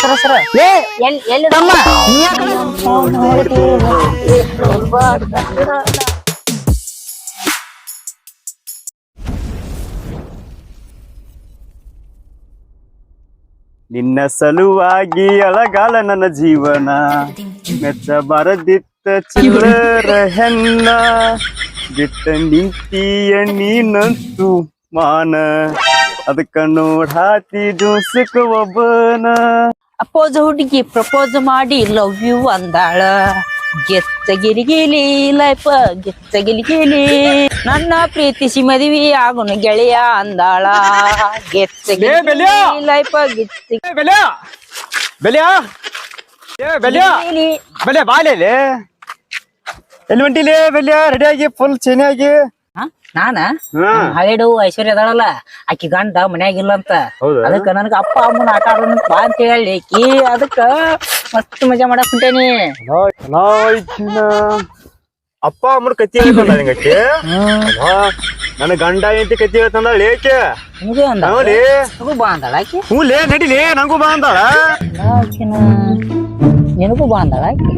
ಸರ ಸರ. ಏ ಎಲ್ಲಿ ಎಲ್ಲಿ ತಮ್ಮ ನೀ ಯಾಕ ನಿನ್ನ ಸಲುವಾಗಿ ಅಳಗಾಲ ನನ್ನ ಜೀವನ. ಮೆಚ್ಚ ಬರದಿತ್ತ ಚಿಲ್ಲರ ಹೆಣ್ಣ. ಬಿಟ್ಟ ನಿಂತೀಯ ನೀನಂತೂ ಮಾನ. ಅದಕ್ಕ ನೋಡಾತಿ ಜೋಸಕ ಒಬ್ಬನ. ಅಪೋಸ್ ಹುಡುಗಿ ಪ್ರಪೋಸ್ ಮಾಡಿ ಲವ್ ಯು ಅಂದಾಳ. ಗೆತ್ತಗಿಲಿಗಿಲಿ ಲೈಫ ಗೆತ್ತಗಿಲಿಗಿಲಿ ನನ್ನ ಪ್ರೀತಿಸಿ ಮದುವೆ ಆಗುನು ಗೆಳೆಯ ಅಂದಾಳ. ಗೆಚ್ಚಗಿಲಿ ಲೈಫ್ ಬೆಲ್ಯಾ? ಬೆಲ್ಯಾ? ಏ ಬೆಲೆ ಎಲ್ಲಿ ಹೊಂಟಿಲಿ ಬೆಲೆ ರೆಡಿಯಾಗಿ ಫುಲ್ ಚೇನಾಗಿ ಹ? ನಾನ? ಹಳೆಡು ಐಶ್ವರ್ಯ ಅದಾಳಲ್ಲ ಆಕಿ ಗಂಡ ಮನ್ಯಾಗ ಇಲ್ಲ ಅಂತ ಅದಕ್ಕೆ ನನಗ ಅಪ್ಪ ಅಮ್ಮನ ಆಟ ಆಡೋಣ ಬಾ ಅಂತ ಹೇಳಿ ಆಕಿ ಅದಕ್ಕ ಮಸ್ತ್ ಮಜಾ ಮಾಡಕ್ ಹೊಂಟೇನಿ. ಅಪ್ಪ ಅಮ್ಮನ ಕತ್ತಿ ಹೇಳ್ತಂದ ನಿಂಗಕ್ಕೆ ನನ್ನ ಗಂಡ ಎಂತಿ ಕತ್ತಿ ಹೇಳ್ತಂದ ಲೇಕೆ ಬಾ ಅಂದಾಳ ಆಕಿ. ಹ್ಞೂ ಲೇ ನಡಿಲಿ ನಂಗೂ ಬಾ ಅಂದಾಳ. ನಿನಗೂ ಬಾ ಅಂದಾಳ ಆಕಿ?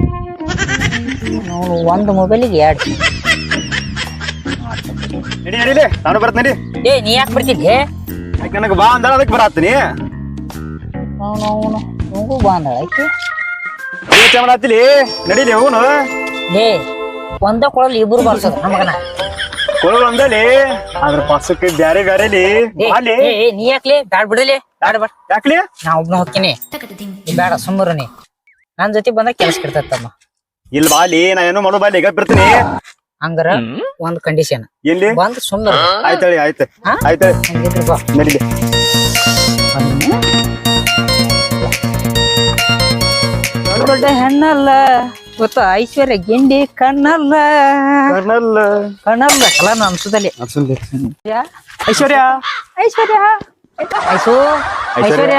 ಒಂದು ಮೊಬೈಲಿಗೆ ಎರಡು. ನಡಿ ನಡಿಲಿ ನಾನು ಬರ್ತ ನಡಿ. ಏ ನೀ ಯಾಕೆ ಬರ್ತಿದ್ದೆ? ಯಾಕೆ ನನಗೆ ಬಾ ಅಂದಾಳ ಅದಕ್ಕೆ ಬರತ್ತೀನಿ. ಅವನು ಅವನು ನಿನಗೂ ಬಾ ಅಂದಾಳ ಆಕಿ ಯೋಚನೆ ಮಾಡತ್ತಿಲಿ ನಡಿಲಿ ಹೋಗುನು ಏ ಒಂದ ಕೊಳಲ್ ಇಬ್ರು ಬರ್ಸೋದು ನಮಗನ ಕೊಳಲು ಒಂದಲ್ಲಿ ಅದ್ರ ಪಾಸಕ್ಕೆ ಬ್ಯಾರೆ ಬ್ಯಾರೆಲಿ ಅಲ್ಲಿ ಏ, ನೀ ಯಾಕ್ಲೆ ಬ್ಯಾಡ ಬಿಡಲಿ ಬ್ಯಾಡ ಬೇಡ ಯಾಕ್ಲಿ ನಾ ಒಬ್ನ ಹೋಗ್ತೀನಿ. ನೀ ಬೇಡ ಸುಮ್ಮರು ನೀ. ನನ್ ಜೊತೆ ಬಂದಾಗ ಕೆಲಸ ಕೆಡ್ತತ್ತಮ್ಮ ಇಲ್ಲಿ ಬಾಲಿ ನಾ ಏನೋ ಮಾಡೋ ಬಾಲಿ ಈಗ ಬರ್ತೀನಿ ಹಂಗಾರ ಒಂದ್ ಕಂಡೀಷನ್ ಎಲ್ಲಿ? ಬಂದ್ ಸುಂದರ ಆಯ್ತು ಹಂಗಿದ್ರು ಬಾ. ನಡಿಲಿ. ದೊಡ್ಡ ಹೆಣ್ಣಲ್ಲ ಗೊತ್ತ? ಐಶ್ವರ್ಯ ಗಿಂಡಿ ಕಣ್ಣಲ್ಲ. ಕಣ್ಣಲ್ಲ. ಕಣ್ಣಲ್ಲ. ಅಲ್ಲ ನಾನು ಅನ್ಸುದಲ್ಲಿ. Aishwarya? Aishwarya. Ice? Aishwarya?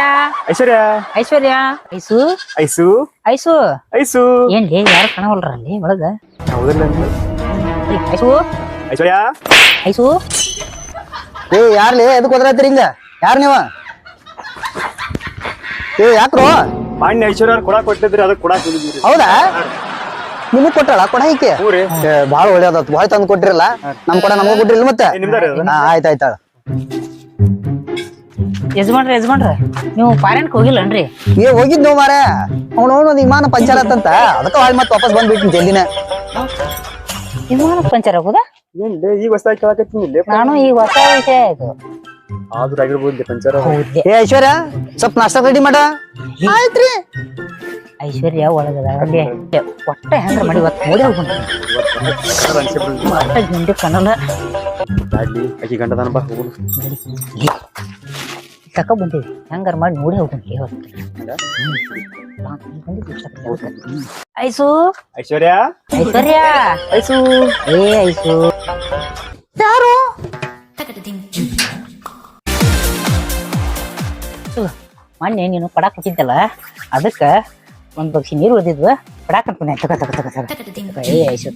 Aishwarya? Aishwarya? Ice? Ice? Ice? Aisu? ಏನ್ಲಿ ಯಾರು ಕಣವಲ್ರಲ್ಲಿ ಒಳಗ? ಹೌದಲ್ಲ ಐಸು? ಐಶ್ವರ್ಯ? ಐಸು? ಏ ಯಾರ್ಲಿ? ಎದಕ್ಕೆ ಹೋದ್ರತ್ತೀರಿ ಹಿಂಗ? ಯಾರ್ ನೀವ? ಏ ಯಾಕ್ರೋ? ಮಾನ್ಯ ಐಶ್ವರ್ಯ ಕೊಡ ಕೊಟ್ಟಿದ್ರಿ ಅದಕ್ಕೆ ಕೊಡಾಕ್ ಹೌದಾ? ನಿಮಗ್ ಕೊಟ್ಟಳ? ಕೊಡ ಐಕೆ ಹ್ಞೂ ರೀ. ಒಳ್ಳೇದತ್ ಬಾಳ್ ತಂದ್ ಕೊಟ್ಟಿರಲ್ಲ ನಮ್ ಕೊಡ ನಮಗ್ ಕೊಟ್ಟಿರಲ್ಲ ಮತ್ತೆ? ಏ, ನಿಮ್ದಾರಿ ಅದು? ಹಾ ಆಯ್ತ್ ಆಯ್ತಾಳ ಯಜಮಾನ್ರ ಯಜಮಾನ್ರ ನೀವು ಫಾರೆನ್ಕ್ ಹೋಗಿಲ್ಲನ್ರಿ? ಏ ಹೋಗಿದ್ ನಾವು ಮಾರ ಅವ್ನು ಒಂದು ವಿಮಾನ ಪಂಚರ್ ಆತಂತ. ಅದಕ್ಕ ಹಾಳು ಮತ್ತೆ ವಾಪಸ್ ಬಂದ್ಬಿಟ್ಟಿನಿ ಜಲ್ದಿನ. ವಿಮಾನ ಪಂಚರ್ ಆಗುದಾ? ಏನ್ಲೇ ಈಗ ಹೊಸದಾಗಿ ಕೇಳಕತ್ತೀನಿ ಇಲ್ಲೇ ನಾನು ಈಗ ಹೊಸ ವಿಷಯ ಇದು. ಆದ್ರೂ ಆಗಿರ್ಬೋದು ಪಂಚರ್ ಏ ಐಶ್ವರ್ಯ ಸ್ವಲ್ಪ ನಾಷ್ಟಾ ರೆಡಿ ಮಾಡ. ಆಯ್ತ್ರಿ. ಐಶ್ವರ್ಯ ಒಳಗದ ಅಲ್ಲಿ ಒಟ್ಟ ಹೆಂಗ್ರ ಮಾಡಿ ಇವತ್ತು ನೋಡಿ ಒಟ್ಟ ಗಿಂಡಿ ಗಂಡದಾನ ಬಾ ಹೋಗುನು ತಕ ಬಂದೀವಿ ಹೆಂಗಾರ ಮಾಡಿ ನೋಡಿ ಹೋಗ್ತೀನಿ. ಇವತ್ತು ಐಸು? ಐಶ್ವರ್ಯ? ಐಶ್ವರ್ಯ? ಐಸು? ಏ ಐಸು. ಯಾರು? ಮೊನ್ನೆ ನೀನು ಪಡಾಕ್ ಕೊಟ್ಟಿದ್ದಲ್ಲ ಅದಕ್ಕ ಒಂದ್ ಬಗ್ಸಿ ನೀರು ಉಳಿದಿದ್ವ ಪಡಾಕ್ ಅನ್ಕೊಂಡೆ ತಗ ತಗ ತಗ ತಗ ತಗ. ಏ ಐಸು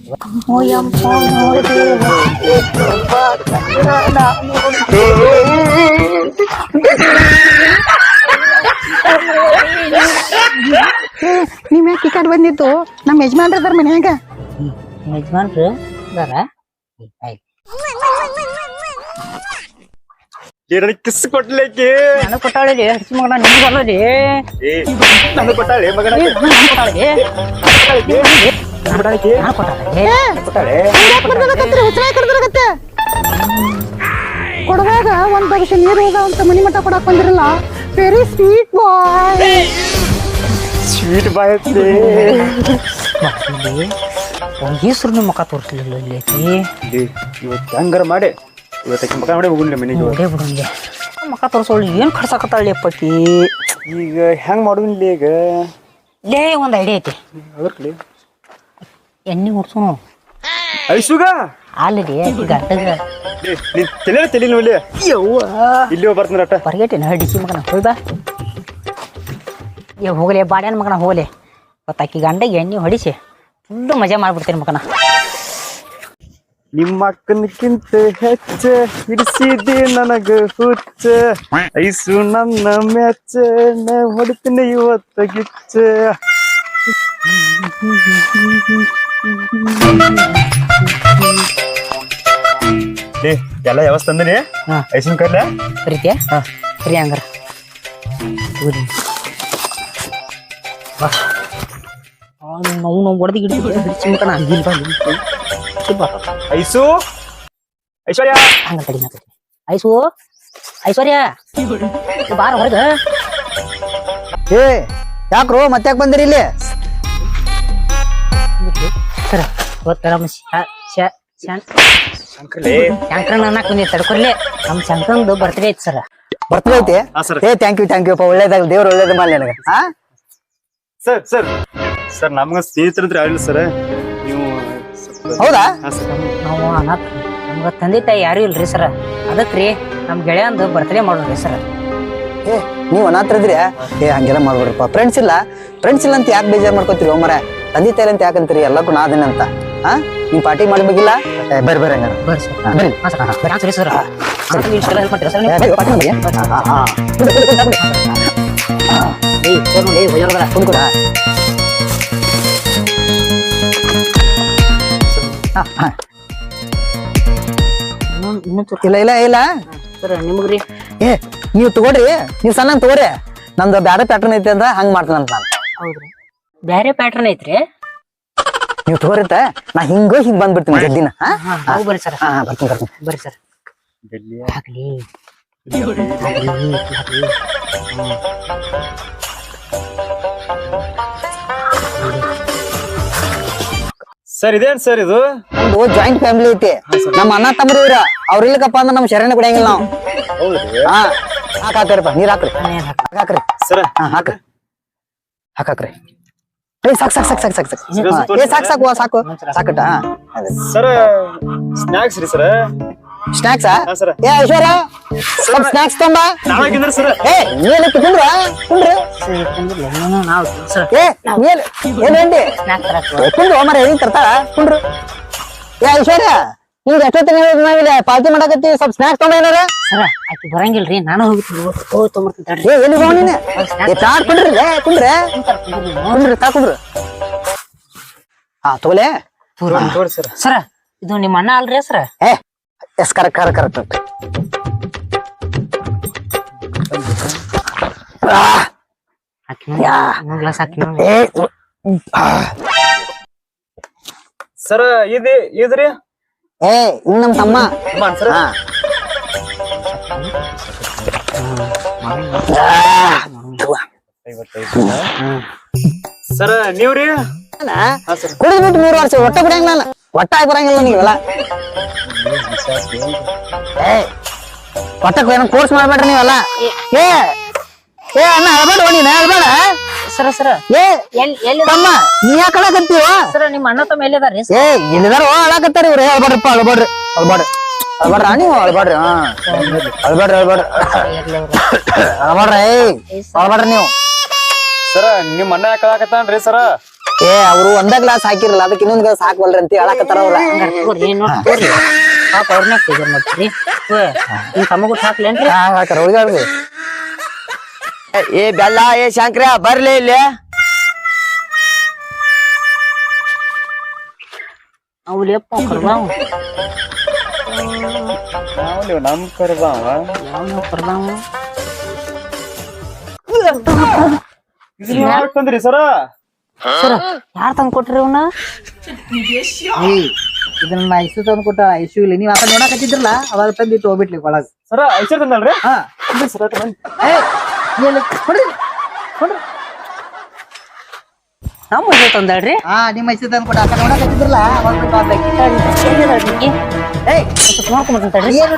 ನಿಮ್ ಯಾಕೆ ಈ ಕಡೆ ಬಂದಿತ್ತು ನಮ್ಮ ಯಜಮಾನ್ರ ಅದಾರ ಮನ್ಯಾಗ ಯಜಮಾನ್ರು ಅದಾರ ಆಯ್ತು ಕಿಸ್ ಕೊಟ್ಲೇಕಿ ನನಗ್ ಕೊಟ್ಟಾಳಿ ಹಸಿ ಮಗನ ನಿಮ್ಗೆ ಅಲ್ಲರಿ ಏ ನನಗೆ ಕೊಟ್ಟಾಳೆ ಮಗನ? ಕೊಟ್ಟಾಳಿ ಕೊಡುವಾಗ ಒಂದ್ ಭವಿಷ್ಯ ನೀರು ಹೋಗ ಅಂತ ಮನಿ ಮಠ ಕೊಡಕ್ ಬಂದಿರಲ್ಲ? Very sweet boy sweet boy ಒಂದ್ ಹೆಸರು ನಿಮ್ಮ ಮುಖ ತೋರಿಸ್ಲಿಲ್ಲ ಇಲ್ಲಿ ಇವತ್ತು ಹಂಗಾರ ಮಾಡಿ. ಮಕ ಮನೆಗೆ ಬಿಡುಂಗೆ ತೋರಿಸೋಳು ಏನ್ ಅಪ್ಪಕ್ಕಿ ಈಗ ಹೆಂಗ್ ಮಾಡುದಿಲ್ಲ ಈಗ? ಲೇ ಒಂದ್ ಐಡಿಯಾ ಐತಿ. ಎಣ್ಣೆ ಹೊಡ್ಸೋಣ ಐಸುಗ? ಅಲ್ಲಿ ಗಂಟಗ. ತಲೆ ತಲೆ ನೋಡಿ ಇಲ್ಲಿ ಬರ್ತೀನಿ ಅಟ್ಟ ಹೊರಗೇಟಿನ ಮಗನ ಹೋಯ್ ಬಾ. ಏ ಹೋಗಲೇ ಬಾಡ್ಯಾನ ಮಗನ ಹೋಗಲೆ. ಗೊತ್ತಾಕಿ ಗಂಡ ಗಂಡಗೆ ಎಣ್ಣೆ ಹೊಡಿಸಿ ಫುಲ್ ಮಜಾ ಮಾಡ್ಬಿಡ್ತೀನಿ ಮಗನ. ನಿಮ್ಮ ಅಕ್ಕನಕ್ಕಿಂತ ಹೆಚ್ಚ ಹಿಡಿಸಿದಿ ನನಗ ಹುಚ್ಚ. ಐಸು ನನ್ನ ಮೆಚ್ಚ ನಾ ಹೊಡಿತೀನಿ ಇವತ್ತ ಗಿಚ್ಚ. ಏ ಎಲ್ಲ ವ್ಯವಸ್ಥೆ ಅಂದ್ರಿ ಹಾ. ಐಸಿನ ಕರ್ಲೆ ಪ್ರೀತಿಯ? ಹಂಗಾರ ಊರಿ ನಾವು ನಾವು ಹೊಡೆದು ಹಿಡಿಸ್ಬಿಡ್ತಾನ ಐಸು? ಐಶ್ವರ್ಯ? ಹಂಗ ತಡಿ ನಾ ಐಸು? ಐಶ್ವರ್ಯ? ಬಾರ ಹೊರಗ. ಏ ಯಾಕ್ರೋ ಮತ್ತೆ ಯಾಕೆ ಬಂದಿರಿ ಇಲ್ಲಿ? ಸರ ಶಂಕರ್ಲೆ. ಅನ್ನಕ್ ಬಂದಿ ನಮ್ ಶಂಕರಂದು ಬರ್ತ್ಡೇ ಐತಿ ಸರ್. ಬರ್ತದೆ ಐತಿ? ಹಾ ಸರ್. ಏ ಥ್ಯಾಂಕ್ ಯು ಥ್ಯಾಂಕ್ ಯು ಅಪ್ಪ. ಒಳ್ಳೇದಾಗ ದೇವ್ರು ಒಳ್ಳೇದು ಮಾಡಿ ನನಗೆ. ಹಾ? Sir sir. ಸರ್ ನಮ್ಗ ಸರ್. ಹೌದಾ? ಹಾ ಸರ್ ನಾವು ಅನಾಥ ನಮ್ಗ ತಂದೆ ತಾಯಿ ಯಾರು ಇಲ್ರಿ ಸರ್. ಅದಕ್ರಿ ನಮ್ ಗೆಳೆಯಂದು ಬರ್ತ್ಡೇ ಮಾಡೋಣ್ರಿ ಸರ್. ಏ ನೀವು ಅನಾಥರಿದ್ರಿ ಏ ಹಂಗೆಲ್ಲ ಮಾಡ್ಬಿಡ್ರಪ್ಪ. ಫ್ರೆಂಡ್ಸ್ ಇಲ್ಲ? ಫ್ರೆಂಡ್ಸ್ ಇಲ್ಲ ಅಂತ ಯಾಕೆ ಬೇಜಾರ್ ಮಾಡ್ಕೋತೀರಿ ಓಮರ ತಂದೆ ತಾಯಿ ಅಂತ ಯಾಕಂತೀರಿ ಎಲ್ಲಕ್ಕೂ ನಾದಿನ ಅಂತ. ಹಾ ನೀವ್ ಪಾರ್ಟಿ ಮಾಡ್ಬೇಕಿಲ್ಲ? ಏ, ಬರ್ರಿ ಬರ್ರಿ ಹಂಗಾರ. ಬರ್ರಿ ಸರ್. ಹಾ, ಬರ್ರಿ. ಹಾ ಸರ್. ಥ್ಯಾಂಕ್ಸ್ ರೀ ಸರ್. ಇಷ್ಟೆಲ್ಲ ಹೆಲ್ಪ್ ಮಾಡ್ತೀರಾ ಸರ್ ಏ, ನೀವು ಬರ್ರಿ, ಪಾರ್ಟಿ ಮಾಡಿ. ಹಾ, ಹಾ. ಕುಡಿ, ಕುಡಿ, ಕುಡಿ, ಕುಡಿ. ಏಯ್ ಫೋನ್ ನೋಡಿ ಇಲ್ಲ ಇಲ್ಲ ಇಲ್ಲ. ಸರ್ ನಿಮಗ್ರಿ ಏ ನೀವು ತಗೋರಿ. ನೀವು ಸಣ್ಣ ತಗೋರಿ. ನಮ್ದು ಬ್ಯಾರೆ ಪ್ಯಾಟರ್ನ್ ಐತಿ ಅಂದ್ರೆ ಹಂಗ್ ಅಂತ ನಾನು. ಹೌದ್ರಿ. ಬ್ಯಾರೆ ಪ್ಯಾಟರ್ನ್ ಐತ್ರಿ? ನೀವು ತಗೋರಿತ ನಾ ಹಿಂಗ ಹಿಂಗ್ ಬಂದ್ಬಿಡ್ತೀನಿ ಜಲ್ದಿನ ಹಾ? ಬರ್ರಿ ಸರ್. ಹಾ ಬರ್ತೀನಿ ಬರ್ತೀನಿ. ಬರ್ರಿ ಸರ್. ಆಗ್ಲಿ ಆಗ್ಲಿ. ಸರ್ ಇದೇನ್ ಸರ್ ಇದು? ನಮ್ದು ಜಾಯಿಂಟ್ ಫ್ಯಾಮಿಲಿ ಐತಿ. ನಮ್ಮ ಅಣ್ಣ ತಮ್ಮರು ಇವ್ರ. ಅವ್ರ ಇಲ್ಲಕಪ್ಪ ಅಂದ್ರೆ ನಮ್ ಶರಣ ಕುಡಿಯಂಗಿಲ್ಲ ನಾವು. ಹಾಕಾಕ್ರಿ ಹಾ ಹಾಕ್ ಹಾಕ್ರಿಪ್ಪ ನೀರ್ ಹಾಕ್ರಿ. ಹಾಕ್ರಿ. ಸರ್ ಹಾ ಹಾಕ್ರಿ. ಹಾಕಾಕ್ರಿ ಹಾಕ್ರಿ. ಏ ಸಾಕ್ ಸಾಕ್ ಸಾಕ್ ಸಾಕ್ ಸಾಕ್ ಸಾಕ್. ಏ ಸಾಕ್ ಸಾಕು ಸಾಕು ಸಾಕಟ. ಸರ್ ಸ್ನಾಕ್ಸ್ ರೀ ಸರ್ ಸ್ನಾಕ್ಸಾ ಸರ್. ಏ ಐಶ್ವರ್ಯ ಸ್ವಲ್ಪ ಸ್ನಾಕ್ಸ್ ತೊಂಬ. ನಾವಾಗಿಂದ್ರ ಸರ್. ಏ ನೀನು ತಿಂದ್ರ ತಿಂದ್ರ ನಾವು ಸರ್ ಏ ಎಲ್ಲಿ ತರ್ತಾಳ ಕುಂಡ್ರು ಏ ಐಶ್ವರ್ಯ ಈಗ ಎಷ್ಟೊತ್ತಿನ ನಾವಿಲ್ಲ ಪಾರ್ಟಿ ಮಾಡಕತ್ತಿ ಸ್ವಲ್ಪ ಸ್ನಾಕ್ಸ್ ತೊಂಬ ಏನಾರ? ಸರ ಆಕಿ ಬರಂಗಿಲ್ರಿ ನಾನು ಹೋಗ್ತೀನಿ ತಡ್ರಿ. ಏ ಎಲ್ಲಿ ಹೋಗ ನೀನೆ? ಏ ಕುಂಡ್ರಿ ಕುಂಡ್ರೆ. ಕುಂಡ್ರಿ ತಾ ಕುಂಡ್ರು. ಹಾ ತಗೋಲೆ ಸರ ಸರ್. ಸರ ಇದು ನಿಮ್ಮ ಅಣ್ಣ ಅಲ್ರಿ ಸರ? ಏ ಎಸ್ ಕರೆಕ್ಟ್ ಕರೆಕ್ಟ್ ಕರೆಕ್ಟ್ ಹಾಕಿ ಹಾಕಿ ಆ, ಸರ್ ಇದು ಇದ್ರಿ? ಏ ಇನ್ ನಮ್ ತಮ್ಮ. ಸರ್ ಹಾ ಸರ್. ನೀವ್ರಿ ಕುಡಿದ್ಬಿಟ್ಟು ಮೂರು ವರ್ಷ ಒಟ್ಟ ಬಿಡಂಗಿಲ್ಲ ನಾನು. ಒಟ್ಟ ಆಗಿ ಬರಂಗಿಲ್ಲ ನನಗೆ ಇವೆಲ್ಲ ಏನೋ ಕೋರ್ಸ್ ಮಾಡ್ಬೇಡ್ರಿ ನೀವೆಲ್ಲ? ಏ ಏ ಅಣ್ಣ ಅಳ್ಬೇಡ ನೀನ ಅಳ್ಬೇಡ. ಸರ ಸರ. ಏ ಎಲ್ಲಿ ಎಲ್ಲಿ ತಮ್ಮ ನೀ ಯಾಕೆ ಅಳಕತ್ತೀವ ಸರ ನಿಮ್ಮ ಅಣ್ಣ ತಮ್ಮ ಎಲ್ಲಿದಾರ್ರಿ? ಏ ಎಲ್ಲಿದಾರ ಅಳಕತ್ತಾರ ಇವ್ರು. ಅಳ್ಬೇಡ್ರಪ್ಪ ಅಳ್ಬೇಡ್ರಿ ಅಳ್ಬೇಡ್ರಿ. ಅಳ್ಬೇಡ್ರ ನೀವು? ಅಳ್ಬೇಡ್ರಿ ಹಾ. ಅಳ್ಬೇಡ್ರಿ ಅಳ್ಬೇಡ್ರಿ. ಅಳ್ಬೇಡ್ರಿ ಏಯ್ ಅಳ್ಬೇಡ್ರಿ ನೀವು. ಸರ ನಿಮ್ಮ ಅಣ್ಣ ಯಾಕೆ ಸರ? ಏ ಅವರು ಒಂದ ಗ್ಲಾಸ್ ಹಾಕಿರಲ್ಲ ಅದಕ್ಕೆ ಇನ್ನೊಂದ್ ಗ್ಲಾಸ್ ಹಾಕ್ವಲ್ರಿ ಅಂತ ಹೇಳಕತ್ತಾರ ಅವ್ರ. ಪಾಪ ಅವ್ರನ್ನ ಬೇಜಾರ್ ಮಾಡ್ತೀರಿ ನಿಮ್ ತಮ್ಮಗುಟ್ ಹಾಕ್ಲೇನ್ರಿ ಹಾಕಾರ ಹುಡುಗಾಡ್ರಿ ಏ ಬೆಲ್ಲ ಏ ಶಂಕರ ಬರ್ಲಿ ಇಲ್ಲಿ ಅವು ಲೇಪ ಕರ್ದಾವ ನೀವು ನಮ್ ಕರ್ದಾವ ಯಾವ ಕರ್ದಾವ ಯಾಕೆ ತಂದ್ರಿ ಸರ ಸರ ಯಾರ್ ತಂದ್ ಕೊಟ್ರಿ ಅವನ್ನ ಇದನ್ನ ಐಸು ತಂದು ಕೊಟ್ಟ ಐಸು ಇಲ್ಲಿ. ನೀವ್ ಆತ ನೋಡಕತ್ತಿದ್ರಲ್ಲ ಅವಾಗ ತಂದಿಟ್ಟು ಹೋಗ್ಬಿಟ್ಲಿ ಒಳಗ. ಸರ ಐಸು ತಂದಲ್ರಿ? ಹಾ. ಸರ ಕೊಡ್ರಿ ನಮ್ಮ ಮೈಸೂರು ತಂದಳ್ರಿ ಹಾ ನಿಮ್ಮ ಐಸು ತಂದು ಕೊಟ್ಟ ಆತ ನೋಡಕತ್ತಿದ್ರಲ್ಲ ಅವಾಗ. ಏಯ್ ಏನ್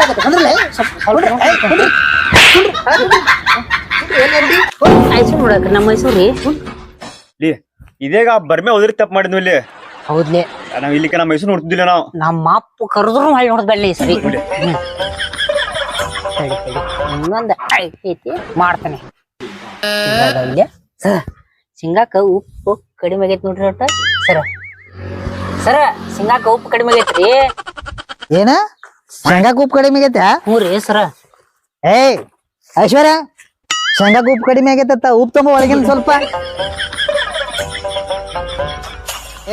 ನೋಡಕತ್ತಿ ನಮ್ಮ ಮೈಸೂರಿ ಇಲ್ಲಿ ಇದೀಗ ಬರ್ಮೆ ಹೋದ್ರಿ ತಪ್ಪು ಮಾಡಿದ್ವಿ ಇಲ್ಲಿ? ಹೌದ್ಲೆ. ನಾವ್ ಇಲ್ಲಿ ನಮ್ಮ ಮೈಸೂರು ನೋಡ್ತಿದ್ದಿಲ್ಲ ನಾವು. ನಮ್ಮ ಅಪ್ಪ ಕರೆದ್ರು ಹಳ್ಳಿ ನೋಡ್ದಲ್ಲಿ ಸರಿ. ಇನ್ನೊಂದ್ ಐತಿ ಮಾಡ್ತಾನೆ. ಸಿಂಗಾಕ ಉಪ್ಪು ಕಡಿಮೆ ಆಗೈತಿ ನೋಡ್ರಿ ಒಟ್ಟ. ಸರ ಸರ ಶೇಂಗಾಕ ಉಪ್ಪು ಕಡಿಮೆ ಆಗೈತ್ರಿ ಏನ? ಶೇಂಗಾಕ ಉಪ್ಪು ಕಡಿಮೆ ಆಗೈತೆ? ಹ್ಞೂ ರೀ ಸರ. ಏಯ್ ಐಶ್ವರ್ಯ ಶೇಂಗಾಕ ಉಪ್ಪು ಕಡಿಮೆ ಆಗೈತತ್ತ ಉಪ್ಪು ತುಂಬ ಒಳಗಿನ ಸ್ವಲ್ಪ.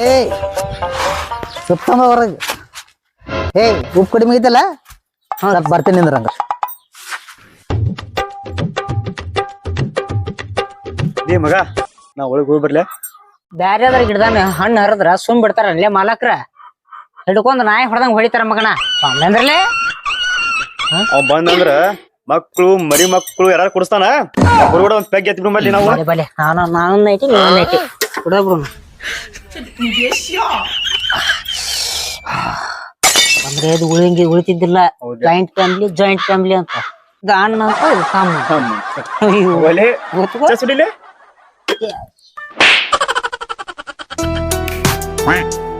ಏಯ್ ಉಪ್ಪು ತುಂಬ ಹೊರಗೆ ಏಯ್ ಉಪ್ಪು ಕಡಿಮೆ ಐತಲ್ಲ? ಸ್ವಲ್ಪ ಬರ್ತೀನಿ ಹಂಗ ಏ ಮಗ ನಾ ಒಳಗೆ ಹೋಗಿ ಬರ್ಲೆ. ಬ್ಯಾರ್ಯಾದ್ರ ಗಿಡದಾನ ಹಣ್ಣು ಹರಿದ್ರ ಸುಮ್ ಬಿಡ್ತಾರ ಅಲ್ಲೇ ಮಾಲಕ್ರ. ಹಿಡ್ಕೊಂಡ್ ನಾಯಿ ಹೊಡೆದಂಗ್ ಹೊಡಿತಾರ ಮಗನ. ಅಂದ್ರಲ್ಲೇ ಅವ್ ಬಂದಂದ್ರ ಮಕ್ಳು ಮರಿ ಮಕ್ಕಳು ಯಾರು ಕುಡಿಸ್ತಾನ? ಹೊರಗಡೆ ಒಂದ್ ಪೆಗ್ ಎತ್ತಿ ಬಿಡ್ಲಿ ನಾವು. ಬಲೆ ನಾನು ನಾನು ಐತಿ ನೀನು ಐತಿ ಕುಡಬ್ರು ಅಂದ್ರೆ ಇದು ಉಳಿಂಗಿ ಉಳಿತಿದ್ದಿಲ್ಲ. ಹೌದಾ? ಜಾಯಿಂಟ್ ಫ್ಯಾಮಿಲಿ ಜಾಯಿಂಟ್ ಫ್ಯಾಮಿಲಿ ಅಂತ. ಇದು ಅಣ್ಣ ಅಂತ ಇದು ತಮ್ಮ. ಅಯ್ಯೋ, ಒಲೆ. ಗೊತ್ತುಗೋ? ಸುಡಿಲೆ?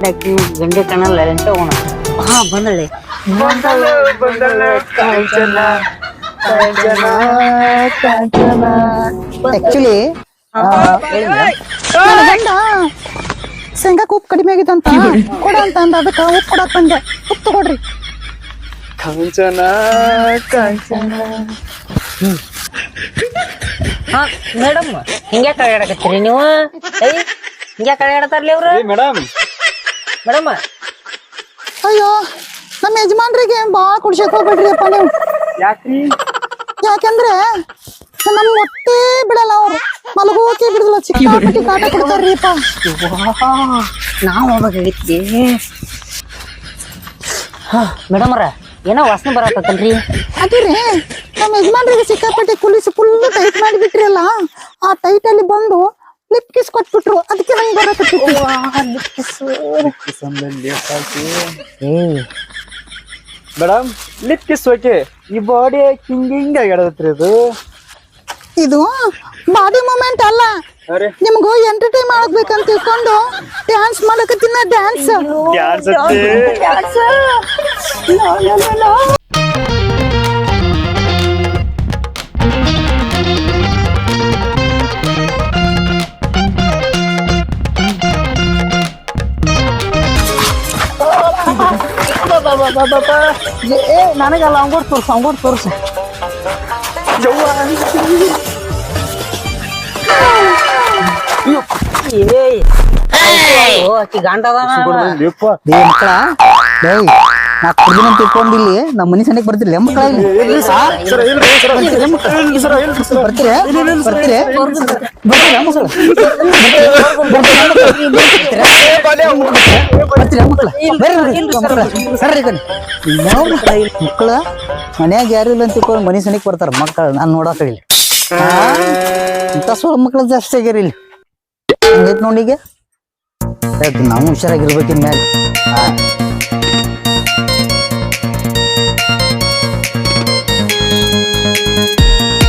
ಡಾಕ್ಟ್ರು ಗಂಡೆ ಕಣ್ಣಲ್ಲ ಅಂತ ಹೋಗೋಣ. ಹಾ ಬಂದಳೆ. ಆಕ್ಚುಲಿ ಶೇಂಗಾಕ್ ಉಪ್ಪು ಕಡಿಮೆ ಆಗಿದಂತ ಅಂತ ಕೊಡ ಅಂತ ಅಂದ ಅದಕ್ಕ ಉಪ್ಪು ಕೊಡಕ್ ಬಂದೆ ಉಪ್ಪು ತಗೊಡ್ರಿ. ಕಾಂಚನ ಕಾಂಚನ. ಹಾ ಮೇಡಮ್ ಹಿಂಗ್ಯಾ ಕಳೆಯಾಡಕತ್ತೀರಿ ನೀವು? ಏಯ್ ಹಿಂಗ್ಯಾ ಕಳೆಯಾಡತಾರ್ಲಿ ಅವ್ರು? ಏ ಮೇಡಮ್. ಮೇಡಮ್ ಅಯ್ಯೋ ನಮ್ಮ ಯಜಮಾನ್ರಿಗೆ ಭಾಳ ಕುಡ್ಸಕ್ ಹೋಗ್ಬೇಡ್ರಿ ಅಪ್ಪ ನೀವು. ಯಾಕ್ರಿ? ಯಾಕಂದ್ರೆ ನಮ್ಮ ಹೊಟ್ಟೆ ಬಿಡಲ್ಲ ಅವ್ರು. ಮಲಗೋಕೆ ಬಿಡುದಿಲ್ಲ ಸಿಕ್ಕಾಪಟ್ಟಿ ಕಾಟ ಕೊಡ್ತಾರ್ರಿ ಅಪ್ಪ. ನಾವು ಹೋಗ್ಬೇಕಾಗಿತ್ತಿ ಮೇಡಮ್ ಅವ್ರ ಏನೋ ವಾಸನೆ ಬರತ್ತಲ್ರಿ ರೀ ನಮ್ಮ ಯಜಮಾನ್ರಿಗೆ ಸಿಕ್ಕಾಪಟ್ಟೆ ಕುಲಿಸಿ ಫುಲ್ ಟೈಟ್ ಮಾಡಿಬಿಟ್ರಲ್ಲ ಆ ಟೈಟ್ ಅಲ್ಲಿ ಬಂದು ಲಿಪ್ ಕಿಸ್ ಕೊಟ್ಬಿಟ್ರು ಅದಕ್ಕೆ ಹಂಗ್ ಬರತ್ತೆ ಏಯ್ ಮೇಡಮ್ ಲಿಪ್ ಕಿಸ್ ಓಕೆ ಈ ಬಾಡಿ ಹಿಂಗ ಹಿಂಗ ಆಗಿಡತ್ರಿ ಇದು ಇದು ಬಾಡಿ ಮೂಮೆಂಟ್ ಅಲ್ಲ. ನಿಮ್ಗೂ ಎಂಟರ್ಟೈನ್ ಮಾಡ್ಬೇಕಂತ ತಿಳ್ಕೊಂಡು ಡ್ಯಾನ್ಸ್ ಮಾಡಕತ್ತಿನ ಡ್ಯಾನ್ಸ್ ಡ್ಯಾನ್ಸ್ ನನಗೆ ಏ ನನಗಲ್ಲ ಅವಂಗೋಡ್ ತೋರ್ಸ ಅವಂಗೋಡ್ ತೋರ್ಸ. ನಾ ಕುಡ್ದಿನ ತಿಳ್ಕೊಂಡಿಲ್ಲಿ ನಮ್ಮ ಮನೆ ಸನಿಕ್ ಬರ್ತಿರ್ಲಿ ಇಲ್ಲಿ ಬರ್ತೀರಿ ಬರ್ತೀರಿ ಬರ್ತೀರಾ ಮಕ್ಕಳು ಮನ್ಯಾಗ ಯಾರು ಇಲ್ಲ ಅಂತ ತಿಳ್ಕೊಂಡು ಮನೆ ಸನಿಕ್ ಬರ್ತಾರ ಮಕ್ಕಳ ನಾನು ನೋಡಕ್ ಇಲ್ಲಿ ಇಂಥ ಸುಳ್ಳು ಮಕ್ಕಳು ಜಾಸ್ತಿ ಆಗ್ಯಾರ ಇಲ್ಲಿ. ಹಂಗೈತ್ ನೋಡಿ ಈಗ. ನಾವು ಹುಷಾರಾಗಿರ್ಬೇಕಿನ್ ಮ್ಯಾಲೆ. ಹಾ